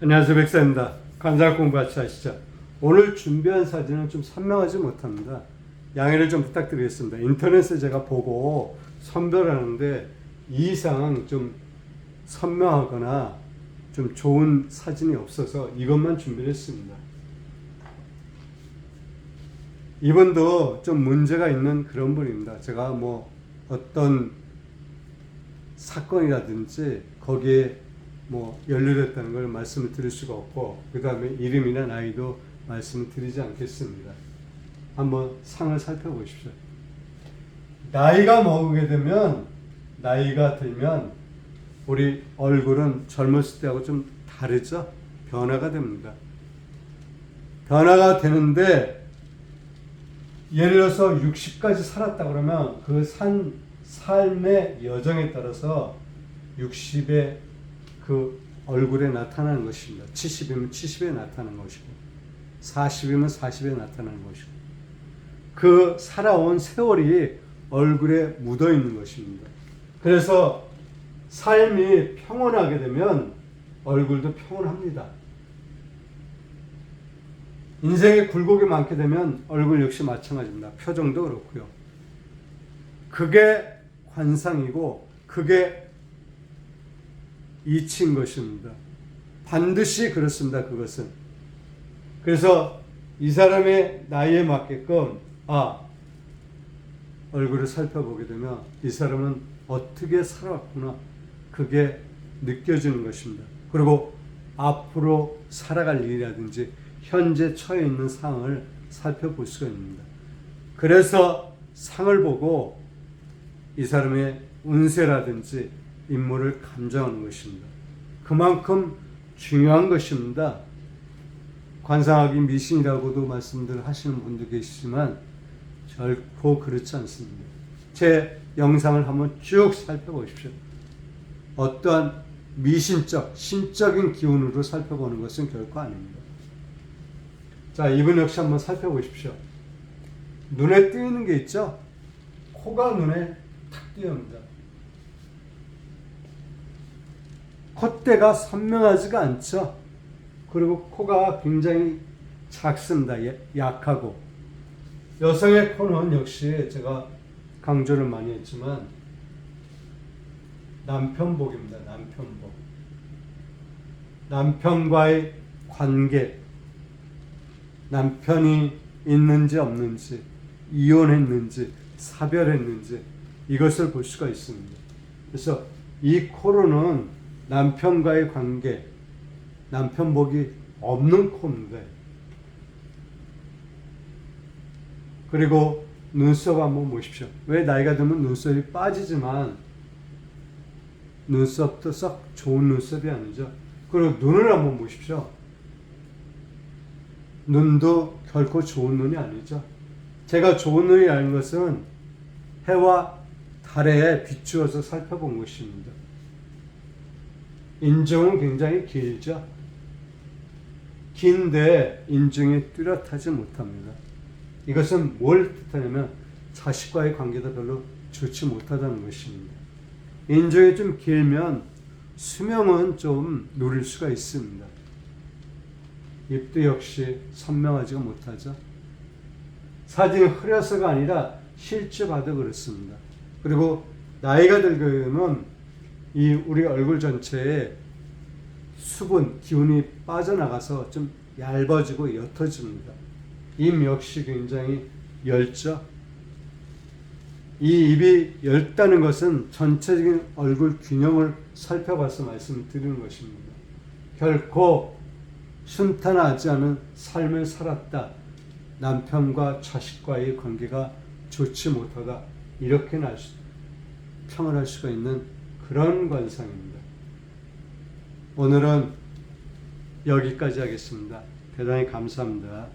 안녕하세요 백사입니다. 간장 공부 같이 하시죠. 오늘 준비한 사진은 좀 선명하지 못합니다. 양해를 좀 부탁드리겠습니다. 인터넷에 제가 보고 선별하는데 이 이상 좀 선명하거나 좀 좋은 사진이 없어서 이것만 준비를 했습니다. 이분도 좀 문제가 있는 그런 분입니다. 제가 뭐 어떤 사건이라든지 거기에 뭐 연루됐다는 걸 말씀을 드릴 수가 없고 그 다음에 이름이나 나이도 말씀을 드리지 않겠습니다. 한번 상을 살펴보십시오. 나이가 먹게 되면 나이가 들면 우리 얼굴은 젊었을 때하고 좀 다르죠? 변화가 됩니다. 변화가 되는데 예를 들어서 60까지 살았다 그러면 그 산 삶의 여정에 따라서 60의 그 얼굴에 나타나는 것입니다. 70이면 70에 나타나는 것이고 40이면 40에 나타나는 것이고 그 살아온 세월이 얼굴에 묻어 있는 것입니다. 그래서 삶이 평온하게 되면 얼굴도 평온합니다. 인생에 굴곡이 많게 되면 얼굴 역시 마찬가지입니다. 표정도 그렇고요. 그게 관상이고 그게 이치인 것입니다. 반드시 그렇습니다. 그것은. 그래서 이 사람의 나이에 맞게끔 아 얼굴을 살펴보게 되면 이 사람은 어떻게 살아왔구나 그게 느껴지는 것입니다. 그리고 앞으로 살아갈 일이라든지 현재 처해 있는 상황을 살펴볼 수가 있습니다. 그래서 상을 보고 이 사람의 운세라든지 인물을 감정하는 것입니다. 그만큼 중요한 것입니다. 관상학이 미신이라고도 말씀들 하시는 분도 계시지만 결코 그렇지 않습니다. 제 영상을 한번 쭉 살펴보십시오. 어떠한 미신적, 신적인 기운으로 살펴보는 것은 결코 아닙니다. 자, 이분 역시 한번 살펴보십시오. 눈에 띄는 게 있죠? 코가 눈에 탁 띄옵니다. 콧대가 선명하지가 않죠? 그리고 코가 굉장히 작습니다. 예- 약하고. 여성의 코는 역시 제가 강조를 많이 했지만 남편복입니다. 남편복. 남편과의 관계, 남편이 있는지 없는지, 이혼했는지, 사별했는지, 이것을 볼 수가 있습니다. 그래서 이 코로는 남편과의 관계, 남편 복이 없는 코입니다. 그리고 눈썹 한번 보십시오. 왜 나이가 들면 눈썹이 빠지지만 눈썹도 썩 좋은 눈썹이 아니죠. 그리고 눈을 한번 보십시오. 눈도 결코 좋은 눈이 아니죠. 제가 좋은 눈이라는 것은 해와 달에 비추어서 살펴본 것입니다. 인중은 굉장히 길죠. 긴데 인중이 뚜렷하지 못합니다. 이것은 뭘 뜻하냐면 자식과의 관계도 별로 좋지 못하다는 것입니다. 인중이 좀 길면 수명은 좀 누릴 수가 있습니다. 입도 역시 선명하지가 못하죠. 사진이 흐려서가 아니라 실제 봐도 그렇습니다. 그리고 나이가 들면 이 우리 얼굴 전체에 수분, 기운이 빠져나가서 좀 얇아지고 옅어집니다. 입 역시 굉장히 엷죠. 이 입이 엷다는 것은 전체적인 얼굴 균형을 살펴봐서 말씀드리는 것입니다. 결코 순탄하지 않은 삶을 살았다. 남편과 자식과의 관계가 좋지 못하다. 이렇게 평을 할 수가 있는 그런 관상입니다. 오늘은 여기까지 하겠습니다. 대단히 감사합니다.